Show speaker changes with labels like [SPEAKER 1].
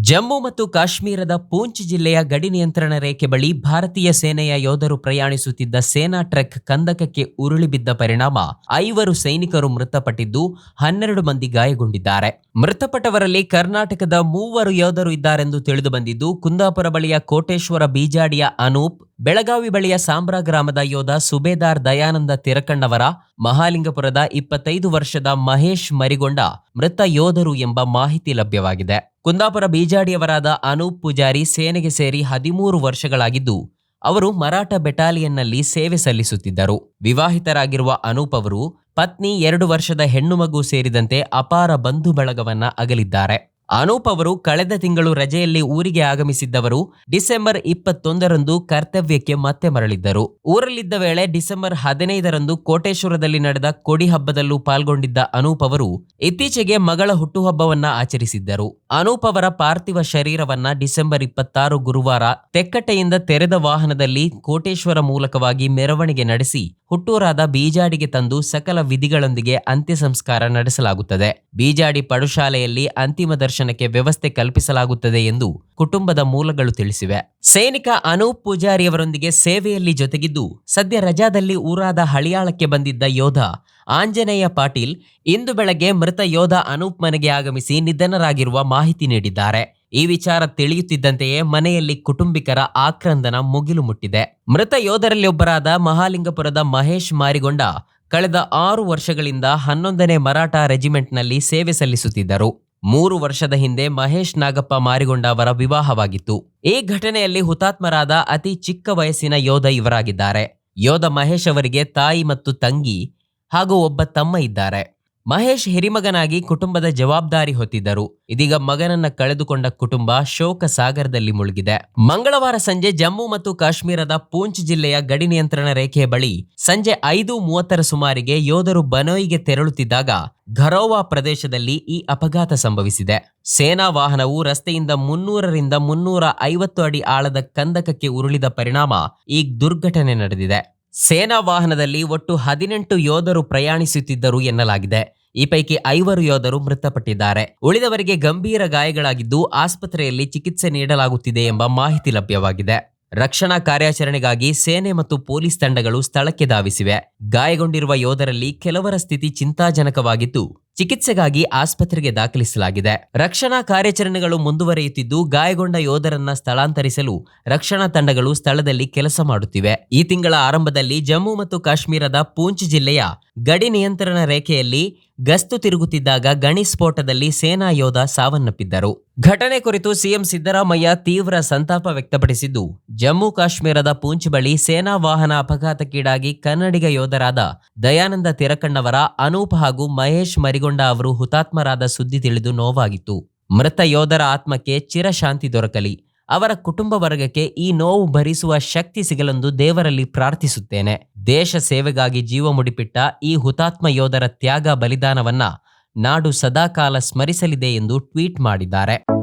[SPEAKER 1] ಜಮ್ಮು ಮತ್ತು ಕಾಶ್ಮೀರದ ಪೂಂಚ್ ಜಿಲ್ಲೆಯ ಗಡಿ ನಿಯಂತ್ರಣ ರೇಖೆ ಬಳಿ ಭಾರತೀಯ ಸೇನೆಯ ಯೋಧರು ಪ್ರಯಾಣಿಸುತ್ತಿದ್ದ ಸೇನಾ ಟ್ರಕ್ ಕಂದಕಕ್ಕೆ ಉರುಳಿ ಬಿದ್ದ ಪರಿಣಾಮ ಐವರು ಸೈನಿಕರು ಮೃತಪಟ್ಟಿದ್ದು ಹನ್ನೆರಡು ಮಂದಿ ಗಾಯಗೊಂಡಿದ್ದಾರೆ. ಮೃತಪಟ್ಟವರಲ್ಲಿ ಕರ್ನಾಟಕದ ಮೂವರು ಯೋಧರು ಇದ್ದಾರೆಂದು ತಿಳಿದುಬಂದಿದ್ದು ಕುಂದಾಪುರ ಬಳಿಯ ಕೋಟೇಶ್ವರ ಬೀಜಾಡಿಯ ಅನೂಪ್ ಬೆಳಗಾವಿ ಬಳಿಯ ಸಾಂಬ್ರಾ ಗ್ರಾಮದ ಯೋಧ ಸುಬೇದಾರ್ ದಯಾನಂದ ತಿರಕಣ್ಣವರ ಮಹಾಲಿಂಗಪುರದ ಇಪ್ಪತ್ತೈದು ವರ್ಷದ ಮಹೇಶ್ ಮರಿಗೊಂಡ ಮೃತ ಯೋಧರು ಎಂಬ ಮಾಹಿತಿ ಲಭ್ಯವಾಗಿದೆ. ಕುಂದಾಪುರ ಬೀಜಾಡಿಯವರಾದ ಅನೂಪ್ ಪೂಜಾರಿ ಸೇನೆಗೆ ಸೇರಿ ಹದಿಮೂರು ವರ್ಷಗಳಾಗಿದ್ದು, ಅವರು ಮರಾಠ ಬೆಟಾಲಿಯನ್ನಲ್ಲಿ ಸೇವೆ ಸಲ್ಲಿಸುತ್ತಿದ್ದರು. ವಿವಾಹಿತರಾಗಿರುವ ಅನೂಪ್ ಅವರು ಪತ್ನಿ ಎರಡು ವರ್ಷದ ಹೆಣ್ಣು ಮಗು ಸೇರಿದಂತೆ ಅಪಾರ ಬಂಧು ಬಳಗವನ್ನ ಅಗಲಿದ್ದಾರೆ. ಅನೂಪ್ ಅವರು ಕಳೆದ ತಿಂಗಳು ರಜೆಯಲ್ಲಿ ಊರಿಗೆ ಆಗಮಿಸಿದ್ದವರು ಡಿಸೆಂಬರ್ ಇಪ್ಪತ್ತೊಂದರಂದು ಕರ್ತವ್ಯಕ್ಕೆ ಮತ್ತೆ ಮರಳಿದ್ದರು. ಊರಲ್ಲಿದ್ದ ವೇಳೆ ಡಿಸೆಂಬರ್ ಹದಿನೈದರಂದು ಕೋಟೇಶ್ವರದಲ್ಲಿ ನಡೆದ ಕೊಡಿ ಹಬ್ಬದಲ್ಲೂ ಪಾಲ್ಗೊಂಡಿದ್ದ ಅನೂಪ್ ಅವರು ಇತ್ತೀಚೆಗೆ ಮಗಳ ಹುಟ್ಟುಹಬ್ಬವನ್ನ ಆಚರಿಸಿದ್ದರು. ಅನೂಪ್ ಅವರ ಪಾರ್ಥಿವ ಶರೀರವನ್ನ ಡಿಸೆಂಬರ್ ಇಪ್ಪತ್ತಾರು ಗುರುವಾರ ತೆಕ್ಕಟ್ಟೆಯಿಂದ ತೆರೆದ ವಾಹನದಲ್ಲಿ ಕೋಟೇಶ್ವರ ಮೂಲಕವಾಗಿ ಮೆರವಣಿಗೆ ನಡೆಸಿ ಹುಟ್ಟೂರಾದ ಬೀಜಾಡಿಗೆ ತಂದು ಸಕಲ ವಿಧಿಗಳೊಂದಿಗೆ ಅಂತ್ಯ ಸಂಸ್ಕಾರ ನಡೆಸಲಾಗುತ್ತದೆ. ಬೀಜಾಡಿ ಪಡುಶಾಲೆಯಲ್ಲಿ ಅಂತಿಮ ದರ್ಶನಕ್ಕೆ ವ್ಯವಸ್ಥೆ ಕಲ್ಪಿಸಲಾಗುತ್ತದೆ ಎಂದು ಕುಟುಂಬದ ಮೂಲಗಳು ತಿಳಿಸಿವೆ. ಸೈನಿಕ ಅನೂಪ್ ಪೂಜಾರಿಯವರೊಂದಿಗೆ ಸೇವೆಯಲ್ಲಿ ಜೊತೆಗಿದ್ದು, ಸದ್ಯ ರಜಾದಲ್ಲಿ ಊರಾದ ಹಳಿಯಾಳಕ್ಕೆ ಬಂದಿದ್ದ ಯೋಧ ಆಂಜನೇಯ ಪಾಟೀಲ್ ಇಂದು ಬೆಳಗ್ಗೆ ಮೃತ ಯೋಧ ಅನೂಪ್ ಮನೆಗೆ ಆಗಮಿಸಿ ನಿಧನರಾಗಿರುವ ಮಾಹಿತಿ ನೀಡಿದ್ದಾರೆ. ಈ ವಿಚಾರ ತಿಳಿಯುತ್ತಿದ್ದಂತೆಯೇ ಮನೆಯಲ್ಲಿ ಕುಟುಂಬಿಕರ ಆಕ್ರಂದನ ಮುಗಿಲು ಮುಟ್ಟಿದೆ. ಮೃತ ಯೋಧರಲ್ಲಿ ಒಬ್ಬರಾದ ಮಹಾಲಿಂಗಪುರದ ಮಹೇಶ್ ಮಾರಿಗೊಂಡ ಕಳೆದ ಆರು ವರ್ಷಗಳಿಂದ ಹನ್ನೊಂದನೇ ಮರಾಠ ರೆಜಿಮೆಂಟ್ನಲ್ಲಿ ಸೇವೆ ಸಲ್ಲಿಸುತ್ತಿದ್ದರು. ಮೂರು ವರ್ಷದ ಹಿಂದೆ ಮಹೇಶ್ ನಾಗಪ್ಪ ಮಾರಿಗೊಂಡ ಅವರ ವಿವಾಹವಾಗಿತ್ತು. ಈ ಘಟನೆಯಲ್ಲಿ ಹುತಾತ್ಮರಾದ ಅತಿ ಚಿಕ್ಕ ವಯಸ್ಸಿನ ಯೋಧ ಇವರಾಗಿದ್ದಾರೆ. ಯೋಧ ಮಹೇಶ್ ಅವರಿಗೆ ತಾಯಿ ಮತ್ತು ತಂಗಿ ಹಾಗೂ ಒಬ್ಬ ತಮ್ಮ ಇದ್ದಾರೆ. ಮಹೇಶ್ ಹಿರಿಮಗನಾಗಿ ಕುಟುಂಬದ ಜವಾಬ್ದಾರಿ ಹೊತ್ತಿದ್ದರು. ಇದೀಗ ಮಗನನ್ನ ಕಳೆದುಕೊಂಡ ಕುಟುಂಬ ಶೋಕ ಸಾಗರದಲ್ಲಿ ಮುಳುಗಿದೆ. ಮಂಗಳವಾರ ಸಂಜೆ ಜಮ್ಮು ಮತ್ತು ಕಾಶ್ಮೀರದ ಪೂಂಚ್ ಜಿಲ್ಲೆಯ ಗಡಿ ನಿಯಂತ್ರಣ ರೇಖೆಯ ಬಳಿ ಸಂಜೆ ಐದು ಮೂವತ್ತರ ಸುಮಾರಿಗೆ ಯೋಧರು ಬನೋಯಿಗೆ ತೆರಳುತ್ತಿದ್ದಾಗ ಘರೋವಾ ಪ್ರದೇಶದಲ್ಲಿ ಈ ಅಪಘಾತ ಸಂಭವಿಸಿದೆ. ಸೇನಾ ವಾಹನವು ರಸ್ತೆಯಿಂದ ಮುನ್ನೂರರಿಂದ ಮುನ್ನೂರ ಐವತ್ತು ಅಡಿ ಆಳದ ಕಂದಕಕ್ಕೆ ಉರುಳಿದ ಪರಿಣಾಮ ಈ ದುರ್ಘಟನೆ ನಡೆದಿದೆ. ಸೇನಾ ವಾಹನದಲ್ಲಿ ಒಟ್ಟು ಹದಿನೆಂಟು ಯೋಧರು ಪ್ರಯಾಣಿಸುತ್ತಿದ್ದರು ಎನ್ನಲಾಗಿದೆ. ಈ ಪೈಕಿ ಐವರು ಯೋಧರು ಮೃತಪಟ್ಟಿದ್ದಾರೆ. ಉಳಿದವರಿಗೆ ಗಂಭೀರ ಗಾಯಗಳಾಗಿದ್ದು ಆಸ್ಪತ್ರೆಯಲ್ಲಿ ಚಿಕಿತ್ಸೆ ನೀಡಲಾಗುತ್ತಿದೆ ಎಂಬ ಮಾಹಿತಿ ಲಭ್ಯವಾಗಿದೆ. ರಕ್ಷಣಾ ಕಾರ್ಯಾಚರಣೆಗಾಗಿ ಸೇನೆ ಮತ್ತು ಪೊಲೀಸ್ ತಂಡಗಳು ಸ್ಥಳಕ್ಕೆ ಧಾವಿಸಿವೆ. ಗಾಯಗೊಂಡಿರುವ ಯೋಧರಲ್ಲಿ ಕೆಲವರ ಸ್ಥಿತಿ ಚಿಂತಾಜನಕವಾಗಿದ್ದು ಚಿಕಿತ್ಸೆಗಾಗಿ ಆಸ್ಪತ್ರೆಗೆ ದಾಖಲಿಸಲಾಗಿದೆ. ರಕ್ಷಣಾ ಕಾರ್ಯಾಚರಣೆಗಳು ಮುಂದುವರಿಯುತ್ತಿದ್ದು, ಗಾಯಗೊಂಡ ಯೋಧರನ್ನ ಸ್ಥಳಾಂತರಿಸಲು ರಕ್ಷಣಾ ತಂಡಗಳು ಸ್ಥಳದಲ್ಲಿ ಕೆಲಸ ಮಾಡುತ್ತಿವೆ. ಈ ತಿಂಗಳ ಆರಂಭದಲ್ಲಿ ಜಮ್ಮು ಮತ್ತು ಕಾಶ್ಮೀರದ ಪೂಂಚ್ ಜಿಲ್ಲೆಯ ಗಡಿ ನಿಯಂತ್ರಣ ರೇಖೆಯಲ್ಲಿ ಗಸ್ತು ತಿರುಗುತ್ತಿದ್ದಾಗ ಗಣಿ ಸ್ಫೋಟದಲ್ಲಿ ಸೇನಾ ಯೋಧ ಸಾವನ್ನಪ್ಪಿದ್ದರು. ಘಟನೆ ಕುರಿತು ಸಿಎಂ ಸಿದ್ದರಾಮಯ್ಯ ತೀವ್ರ ಸಂತಾಪ ವ್ಯಕ್ತಪಡಿಸಿದ್ದು, ಜಮ್ಮು ಕಾಶ್ಮೀರದ ಪೂಂಚ್ ಬಳಿ ಸೇನಾ ವಾಹನ ಅಪಘಾತಕ್ಕೀಡಾಗಿ ಕನ್ನಡಿಗ ಯೋಧರಾದ ದಯಾನಂದ ತಿರಕಣ್ಣವರ ಅನೂಪ್ ಹಾಗೂ ಮಹೇಶ್ ಮರಿಗೊಂಡ ಅವರು ಹುತಾತ್ಮರಾದ ಸುದ್ದಿ ತಿಳಿದು ನೋವಾಗಿತ್ತು. ಮೃತ ಯೋಧರ ಆತ್ಮಕ್ಕೆ ಚಿರಶಾಂತಿ ದೊರಕಲಿ. ಅವರ ಕುಟುಂಬ ವರ್ಗಕ್ಕೆ ಈ ನೋವು ಭರಿಸುವ ಶಕ್ತಿ ಸಿಗಲೆಂದು ದೇವರಲ್ಲಿ ಪ್ರಾರ್ಥಿಸುತ್ತೇನೆ. ದೇಶ ಸೇವೆಗಾಗಿ ಜೀವ ಮುಡಿಪಿಟ್ಟ ಈ ಹುತಾತ್ಮ ಯೋಧರ ತ್ಯಾಗ ಬಲಿದಾನವನ್ನ ನಾಡು ಸದಾಕಾಲ ಸ್ಮರಿಸಲಿದೆ ಎಂದು ಟ್ವೀಟ್ ಮಾಡಿದ್ದಾರೆ.